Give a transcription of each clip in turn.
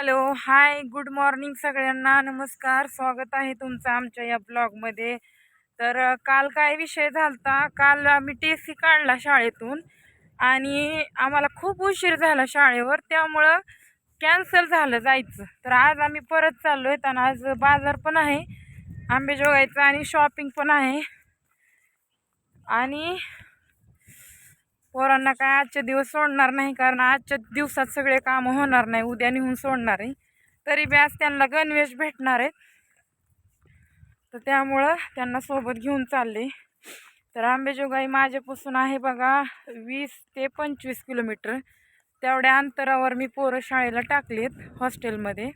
Hello hi good morning सगळ्यांना. नमस्कार स्वागत आहे तुमचं आमच्या या ब्लॉगमध्ये. तर काल काय विषय झालता? काल आम्ही टी सी काढला शाळेतून आणि आम्हाला खूप उशीर झाला शाळेवर. त्यामुळं कॅन्सल झालं जायचं. तर आज आम्ही परत चाललो आहेत आणि आज बाजार पण आहे आंबेजोगाईचा आणि शॉपिंग पण आहे. आणि पोरांना काय आजचे दिवस सोडणार नाही कारण आजच्या दिवसात सगळे कामं होणार नाही उद्या निघून सोडणार आहे. तरी बी आज त्यांना गणवेश भेटणार आहेत तर त्यामुळं त्यांना सोबत घेऊन चालले. तर आंबेजोगाई माझ्यापासून आहे बघा वीस ते पंचवीस किलोमीटर. तेवढ्या अंतरावर मी पोरं शाळेला टाकलेत हॉस्टेलमध्ये.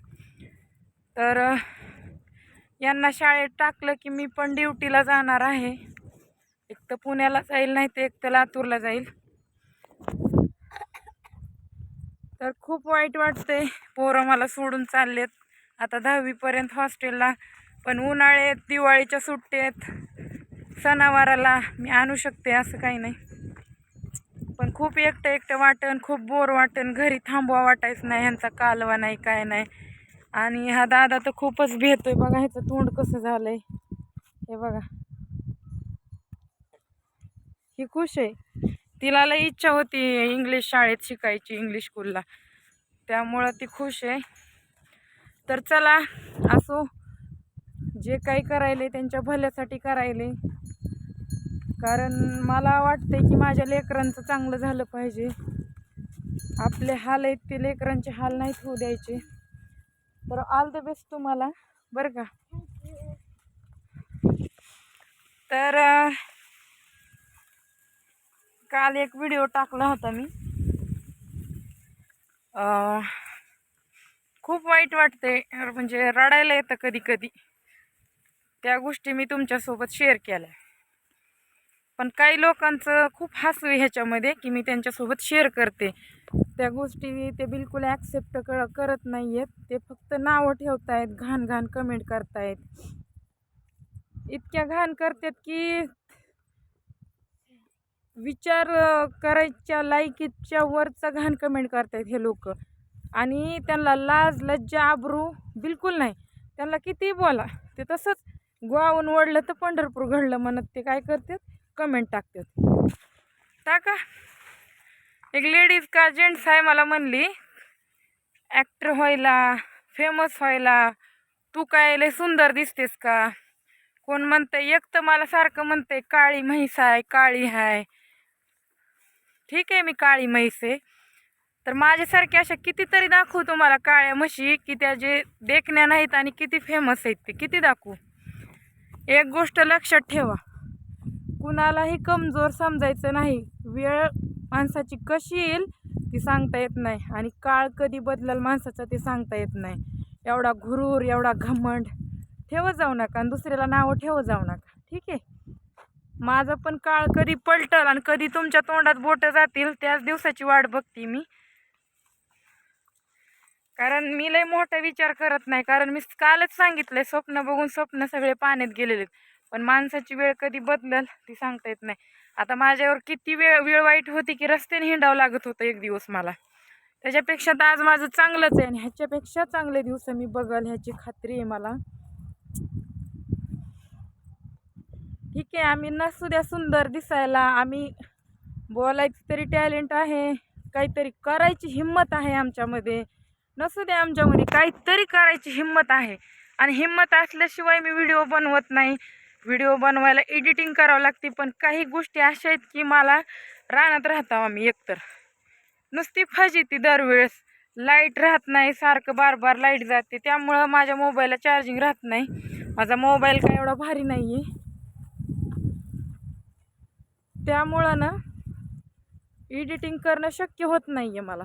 तर यांना शाळेत टाकलं की मी पण ड्युटीला जाणार आहे. एक तर पुण्याला जाईल नाही तर एक तर लातूरला जाईल. तर खूप वाईट वाटते पोरं मला सोडून चाललेत. आता दहावीपर्यंत हॉस्टेलला पण उन्हाळ्यात दिवाळीच्या सुट्टीत सणावाराला मी आणू शकते असं काही नाही. पण खूप एकटं एकटं वाटन खूप बोर वाटन घरी थांबवा वाटायचं नाही ह्यांचा कालवा नाही काय नाही. आणि हा दादा तर खूपच भेटतोय बघा ह्याचं तोंड कसं झालंय. हे बघा. ही खुश आहे. तिला लई इच्छा होती इंग्लिश शाळेत शिकायची इंग्लिश स्कूलला. त्यामुळं ती खुश आहे. तर चला असो. जे काही करायले त्यांच्या भल्यासाठी करायले. कारण मला वाटते की माझ्या लेकरांचं चांगलं झालं पाहिजे. आपले हाल आहेत ते लेकरांचे हाल नाहीत होऊ द्यायचे. तर ऑल द बेस्ट तुम्हाला. बरं का? तर काल एक व्हिडिओ टाकला होता मी. खूप वाईट वाटते म्हणजे रडायला येतं कधी कधी त्या गोष्टी मी तुमच्यासोबत शेअर केल्या. पण काही लोकांचं खूप हसू आहे ह्याच्यामध्ये की मी त्यांच्यासोबत शेअर करते. त्या गोष्टी ते बिलकुल ॲक्सेप्ट कर करत नाही आहेत ते फक्त नावं ठेवतायत घाण घाण कमेंट करतायत. इतक्या घाण करतात की विचार करायच्या लायकीच्या वरचा घाण कमेंट करतायत हे लोक. आणि त्यांना लाज लज्जा आबरू बिलकुल नाही. त्यांना कितीही बोला ते तसंच गोवाहून ओढलं तर पंढरपूर घडलं म्हणत ते काय करतात? कमेंट टाकतात. टाका. एक लेडीज का जेंट्स आहे मला म्हणली. ॲक्टर व्हायला फेमस व्हायला तू काय लय सुंदर दिसतेस का? कोण म्हणतंय? एक तर मला सारखं म्हणतंय काळी म्हैस आहे काळी आहे ठीक आहे मी काळी म्हैस आहे. तर माझ्यासारख्या अशा कितीतरी दाखवू तुम्हाला काळ्या म्हशी की त्या जे देखण्या नाहीत आणि किती फेमस आहेत ते. किती दाखवू? एक गोष्ट लक्षात ठेवा. कुणालाही कमजोर समजायचं नाही. वेळ माणसाची कशी येईल ती सांगता येत नाही आणि काळ कधी बदलल माणसाचं ते सांगता येत नाही. एवढा घुरूर एवढा घमंड. ठेवत जाऊ नका आणि दुसऱ्याला नावं ठेवत जाऊ नका. ठीक आहे? माझा पण काळ कधी पलटल आणि कधी तुमच्या तोंडात बोटं जातील त्याच दिवसाची वाट बघते मी. कारण मी लय मोठा विचार करत नाही कारण मी कालच सांगितलंय स्वप्न बघून स्वप्न सगळे पाण्यात गेलेले आहेत. पण माणसाची वेळ कधी बदलल ती सांगता येत नाही. आता माझ्यावर किती वेळ वेळ वाईट होती की रस्त्याने हिंडावं लागत होतं एक दिवस मला. त्याच्यापेक्षा तर आज माझं चांगलंच आहे आणि ह्याच्यापेक्षा चांगले दिवस मी बघल ह्याची खात्री आहे मला. ठीक आहे आम्ही नसू द्या सुंदर दिसायला. आम्ही बोलायचं तरी टॅलेंट आहे काहीतरी करायची हिंमत आहे आमच्यामध्ये. नसू द्या आमच्यामध्ये काहीतरी करायची हिंमत आहे. आणि हिंमत असल्याशिवाय मी व्हिडिओ बनवत नाही. व्हिडिओ बनवायला एडिटिंग करावं लागते पण काही गोष्टी अशा आहेत की मला रानात राहतो आम्ही एकतर. नुसती फजीती दरवेळेस. लाइट राहत नाही सारखं बार बार लाइट जाते. त्यामुळं माझ्या मोबाईलला चार्जिंग राहत नाही. माझा मोबाईल काय एवढा भारी नाही आहे त्यामुळं ना एडिटिंग करणं शक्य होत नाही आहे मला.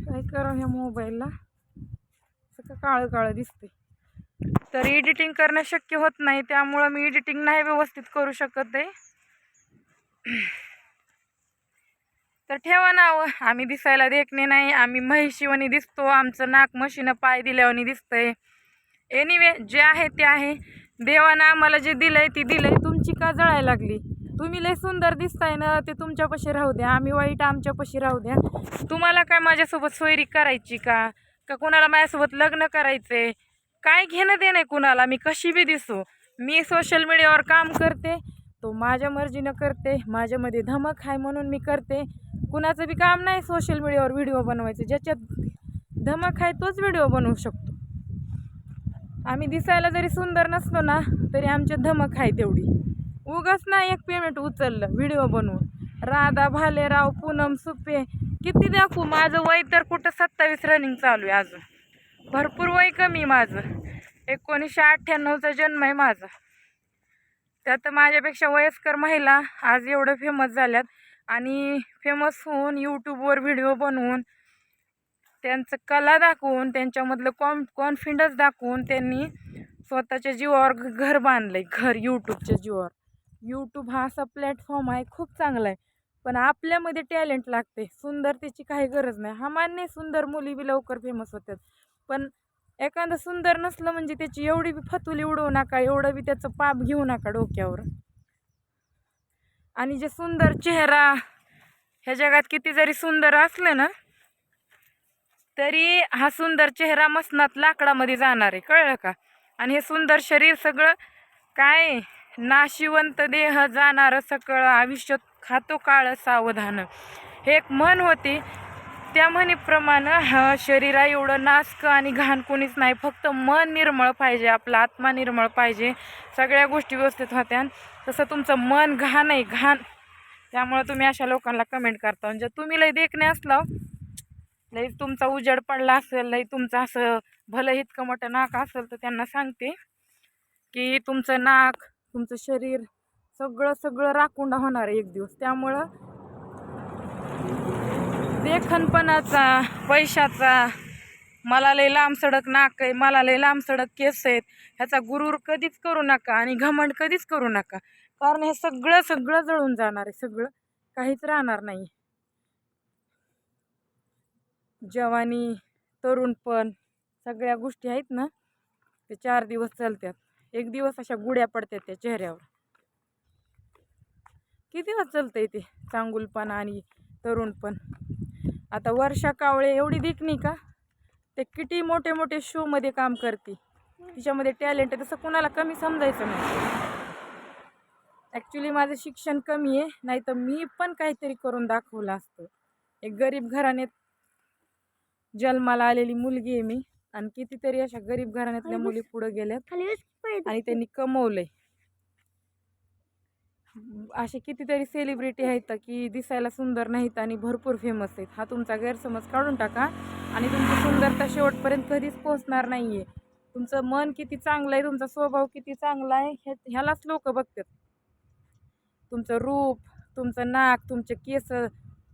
काय करा ह्या मोबाईलला सगळं काळं काळं दिसते तर एडिटिंग करणं शक्य होत नाही त्यामुळं मी एडिटिंग नाही व्यवस्थित करू शकत आहे. तर ठेवा नाव आम्ही दिसायला देखणे नाही आम्ही म्हैशिवानी दिसतो आमचं नाक म्हशीनं पाय दिल्यावानी दिसतंय. एनिवे जे आहे ते आहे. देवानं आम्हाला जे दिलंय ती दिलंय तुमची का जळायला लागली? तुम्ही लय सुंदर दिसताय ना ते तुमच्यापाशी राहू द्या. आम्ही वाईट आमच्यापाशी राहू द्या. तुम्हाला काय माझ्यासोबत सोयरी करायची का? का कुणाला माझ्यासोबत लग्न करायचंय? काय घेणं देणं आहे कुणाला? मी कशी बी दिसू? मी सोशल मीडियावर काम करते तो माझ्या मर्जीनं करते माझ्यामध्ये धमक आहे म्हणून मी करते. कुणाचं बी काम नाही सोशल मीडियावर व्हिडिओ बनवायचं. ज्याच्यात धमक आहे तोच व्हिडिओ बनवू शकतो. आम्ही दिसायला जरी सुंदर नसलो ना तरी आमची धमक आहे तेवढी. उगाच ना एक पेमेंट उचललं व्हिडिओ बनवून. राधा भालेराव पूनम सुपे किती दाखवू? माझं वय तर कुठं सत्तावीस रनिंग चालू आहे अजून. भरपूर वय कमी माझं. एकोणीसशे अठ्ठ्याण्णवचा जन्म आहे माझा. त्यात माझ्यापेक्षा वयस्कर महिला आज एवढं फेमस झाल्यात आणि फेमस होऊन यूट्यूबवर व्हिडिओ बनवून त्यांचं कला दाखवून त्यांच्यामधलं कॉन कॉन्फिडन्स दाखवून त्यांनी स्वतःच्या जीवावर घर बांधलं आहे घर यूट्यूबच्या जीवावर. यूट्यूब हा असा प्लॅटफॉर्म आहे खूप चांगला आहे. पण आपल्यामध्ये टॅलेंट लागते सुंदरतेची काही गरज नाही. हा मान्य सुंदर मुली बी लवकर फेमस होतात. पण एखादं सुंदर नसलं म्हणजे त्याची एवढी बी फतुली उडवू नका एवढं बी त्याचं पाप घेऊ नका डोक्यावर. आणि जे सुंदर चेहरा ह्या जगात किती जरी सुंदर असलं ना तरी हा सुंदर चेहरा मसनात लाकडामध्ये जाणार आहे. कळलं का? आणि हे सुंदर शरीर सगळं काय? नाशिवंत देह जाणारं सकळ आयुष्य खातो काळ सावधान. हे एक म्हण होती. त्या म्हणीप्रमाणे हा शरीरा एवढं नासक आणि घाण कोणीच नाही. फक्त मन निर्मळ पाहिजे आपला आत्मा निर्मळ पाहिजे. सगळ्या गोष्टी व्यवस्थित होत्या. तसं तुमचं मन घाण आहे घाण. त्यामुळं तुम्ही अशा लोकांना कमेंट करता. म्हणजे तुम्ही लय देखणे असला हो. लई तुमचा उजेड पडला असेल लई तुमचं असं भलं इतकं मोठं नाक असेल तर त्यांना सांगते की तुमचं नाक तुमचं शरीर सगळं सगळं राखुंडा होणार आहे एक दिवस. त्यामुळं देखणपणाचा पैशाचा मला लय लांब सडक नाक आहे मला लय लांब सडक केस आहेत ह्याचा गुरूर कधीच करू नका आणि घमंड कधीच करू नका. कारण हे सगळं सगळं जळून जाणार आहे सगळं काहीच राहणार नाही. जवानी तरुणपण सगळ्या गोष्टी आहेत ना ते चार दिवस चालतात. एक दिवस अशा गुड्या पडतात त्या चेहऱ्यावर. किती दिवस चालतंय ते? चांगुलपण आणि तरुणपण आता वर्षा कावळे एवढी दिखणी का? ते किती मोठे मोठे शोमध्ये काम करते. तिच्यामध्ये टॅलेंट आहे तसं कुणाला कमी समजायचं नाही. ॲक्च्युली माझं शिक्षण कमी आहे नाही तर मी पण काहीतरी करून दाखवलं असतं. एक गरीब घराण्यात जन्माला आलेली मुलगी आहे मी. आणि कितीतरी अशा गरीब घराण्यातल्या मुली पुढे गेल्यात. आणि त्यांनी कमवलंय. असे कितीतरी सेलिब्रिटी आहेत की दिसायला सुंदर नाहीत आणि भरपूर फेमस आहेत. हा तुमचा गैरसमज काढून टाका. आणि तुमची सुंदरता शेवटपर्यंत कधीच पोहोचणार नाही आहे तुमचं मन किती चांगलं आहे तुमचा स्वभाव किती चांगला आहे हे ह्यालाच लोक बघतात. तुमचं रूप तुमचं नाक तुमचे केस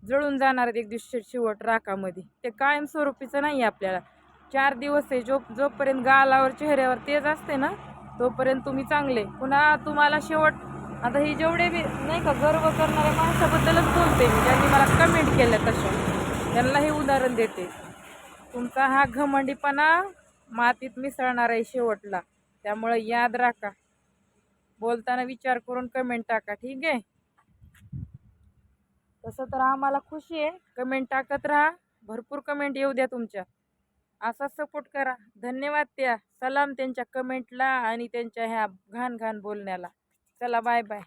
जळून जाणार आहेत एक दिवशी शेवट राखामध्ये. ते कायमस्वरूपीचं नाही आहे आपल्याला. चार दिवस आहे जो जोपर्यंत गालावर चेहऱ्यावर तेज असते ना तोपर्यंत तुम्ही चांगले. पुन्हा तुम्हाला शेवट आता हे जेवढे बी नाही का गर्व करणाऱ्या माणसाबद्दलच बोलते मी. ज्यांनी मला कमेंट केल्या तशा. त्यांना हे उदाहरण देते. तुमचा हा घमंडीपणा मातीत मिसळणार आहे शेवटला. त्यामुळं याद राखा. बोलताना विचार करून कमेंट टाका. ठीक आहे? तसं तर आम्हाला खुशी आहे. कमेंट टाकत राहा. भरपूर कमेंट येऊ द्या तुमच्या. असा सपोर्ट करा. धन्यवाद त्या. सलाम त्यांच्या कमेंटला आणि त्यांच्या ह्या घाण घाण बोलण्याला. चला बाय बाय